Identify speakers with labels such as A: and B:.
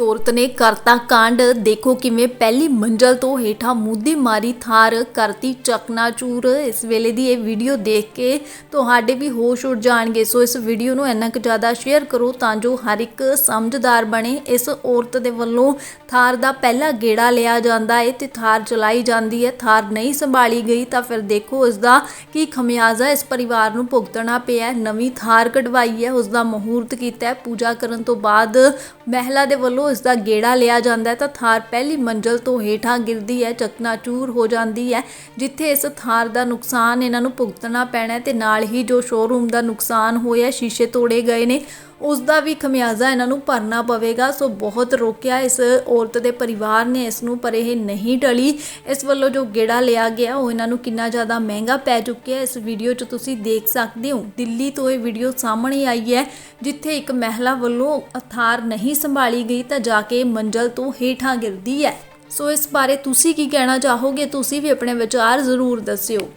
A: ਔਰਤ ਨੇ ਕਰਤਾ ਕਾਂਡ। ਦੇਖੋ ਕਿਵੇਂ ਪਹਿਲੀ ਮੰਜ਼ਲ ਤੋਂ ਹੇਠਾਂ ਮੁੱਦੀ ਮਾਰੀ ਥਾਰ ਕਰਤੀ ਚਕਨਾਚੂਰ। ਇਸ ਵੇਲੇ ਦੀ ਇਹ ਵੀਡੀਓ ਦੇਖ ਕੇ ਤੁਹਾਡੇ ਵੀ ਹੋਸ਼ ਉੱਡ ਜਾਣਗੇ। ਸੋ ਇਸ ਵੀਡੀਓ ਨੂੰ ਇੰਨਾ ਕੁ ਜ਼ਿਆਦਾ ਸ਼ੇਅਰ ਕਰੋ ਤਾਂ ਜੋ ਹਰ ਇੱਕ ਸਮਝਦਾਰ ਬਣੇ। ਇਸ ਔਰਤ ਦੇ ਵੱਲੋਂ ਥਾਰ ਦਾ ਪਹਿਲਾ ਗੇੜਾ ਲਿਆ ਜਾਂਦਾ ਹੈ ਤੇ ਥਾਰ ਚਲਾਈ ਜਾਂਦੀ ਹੈ ਥਾਰ ਨਹੀਂ ਸੰਭਾਲੀ ਗਈ ਤਾਂ ਫਿਰ ਦੇਖੋ ਇਸ ਦਾ ਕੀ ਖਮਿਆਜ਼ਾ ਇਸ ਪਰਿਵਾਰ ਨੂੰ ਭੁਗਤਣਾ ਪਿਆ ਨਵੀਂ ਥਾਰ ਕਢਵਾਈ ਹੈ ਉਸ ਦਾ ਮਹੂਰਤ ਕੀਤਾ ਪੂਜਾ ਕਰਨ ਤੋਂ ਬਾਅਦ ਮਹਿਲਾ ਦੇ ਵੱਲੋਂ ਇਸ ਦਾ ਗੇੜਾ ਲਿਆ ਜਾਂਦਾ ਹੈ ਤਾਂ ਥਾਰ ਪਹਿਲੀ ਮੰਜ਼ਲ ਤੋਂ ਹੇਠਾਂ ਗਿਰਦੀ ਹੈ ਚਕਨਾਚੂਰ ਹੋ ਜਾਂਦੀ ਹੈ, ਜਿੱਥੇ ਇਸ ਥਾਰ ਦਾ ਨੁਕਸਾਨ ਇਹਨਾਂ ਨੂੰ ਭੁਗਤਣਾ ਪੈਣਾ ਤੇ ਨਾਲ ਹੀ ਜੋ ਸ਼ੋਰੂਮ ਦਾ ਨੁਕਸਾਨ ਹੋਇਆ, ਸ਼ੀਸ਼ੇ ਤੋੜੇ ਗਏ ਨੇ। ਉਸ ਦਾ ਵੀ ਖਮਿਆਜ਼ਾ ਇਹਨਾਂ ਨੂੰ ਭਰਨਾ ਪਵੇਗਾ। ਸੋ ਬਹੁਤ ਰੋਕਿਆ ਇਸ ਔਰਤ ਦੇ ਪਰਿਵਾਰ ਨੇ, ਇਸ ਨੂੰ, ਪਰ ਇਹ ਨਹੀਂ ਟਲੀ। ਇਸ ਵੱਲੋਂ ਜੋ ਗੇੜਾ ਲਿਆ ਗਿਆ, ਉਹ ਇਹਨਾਂ ਨੂੰ ਕਿੰਨਾ ਜ਼ਿਆਦਾ ਮਹਿੰਗਾ ਪੈ ਚੁੱਕਿਆ ਇਸ ਵੀਡੀਓ 'ਚ ਤੁਸੀਂ ਦੇਖ ਸਕਦੇ ਹੋ, ਦਿੱਲੀ ਤੋਂ ਇਹ ਵੀਡੀਓ ਸਾਹਮਣੇ ਆਈ ਹੈ, ਜਿੱਥੇ ਇੱਕ ਮਹਿਲਾ ਵੱਲੋਂ ਅਥਾਰ ਨਹੀਂ ਸੰਭਾਲੀ ਗਈ ਤਾਂ ਜਾ ਕੇ ਮੰਜ਼ਲ ਤੋਂ ਹੇਠਾਂ ਗਿਰਦੀ ਹੈ। ਸੋ ਇਸ ਬਾਰੇ ਤੁਸੀਂ ਕੀ ਕਹਿਣਾ ਚਾਹੋਗੇ? ਤੁਸੀਂ ਵੀ ਆਪਣੇ ਵਿਚਾਰ ਜ਼ਰੂਰ ਦੱਸਿਓ।